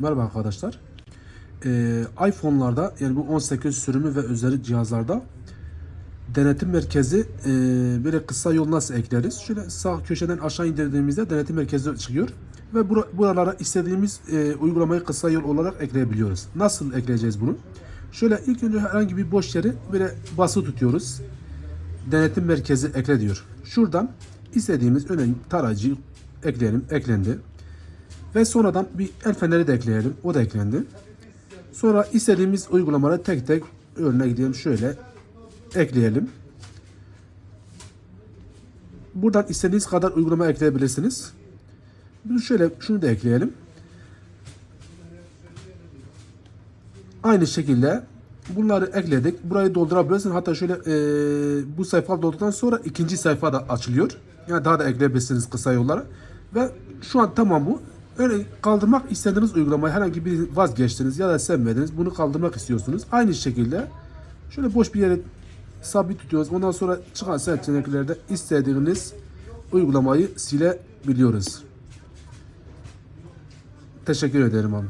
Merhaba arkadaşlar. Ee, iPhone'larda yani bu 18 sürümü ve üzeri cihazlarda denetim merkezi e, böyle kısa yol nasıl ekleriz? Şöyle sağ köşeden aşağı indirdiğimizde denetim merkezi çıkıyor ve bura- buralara istediğimiz e, uygulamayı kısa yol olarak ekleyebiliyoruz. Nasıl ekleyeceğiz bunu? Şöyle ilk önce herhangi bir boş yeri böyle bası tutuyoruz. Denetim merkezi ekle diyor. Şuradan istediğimiz örneğin tarayıcı ekleyelim. Eklendi. Ve sonradan bir el feneri de ekleyelim. O da eklendi. Sonra istediğimiz uygulamaları tek tek örnek diyelim şöyle ekleyelim. Buradan istediğiniz kadar uygulama ekleyebilirsiniz. Bunu şöyle şunu da ekleyelim. Aynı şekilde bunları ekledik. Burayı doldurabilirsiniz. Hatta şöyle eee, bu sayfa dolduktan sonra ikinci sayfa da açılıyor. Yani daha da ekleyebilirsiniz kısa yolları. Ve şu an tamam bu. Öyle kaldırmak istediğiniz uygulamayı herhangi bir vazgeçtiniz ya da sevmediniz. Bunu kaldırmak istiyorsunuz. Aynı şekilde şöyle boş bir yere sabit tutuyoruz. Ondan sonra çıkan seçeneklerde istediğiniz uygulamayı silebiliyoruz. Teşekkür ederim abi.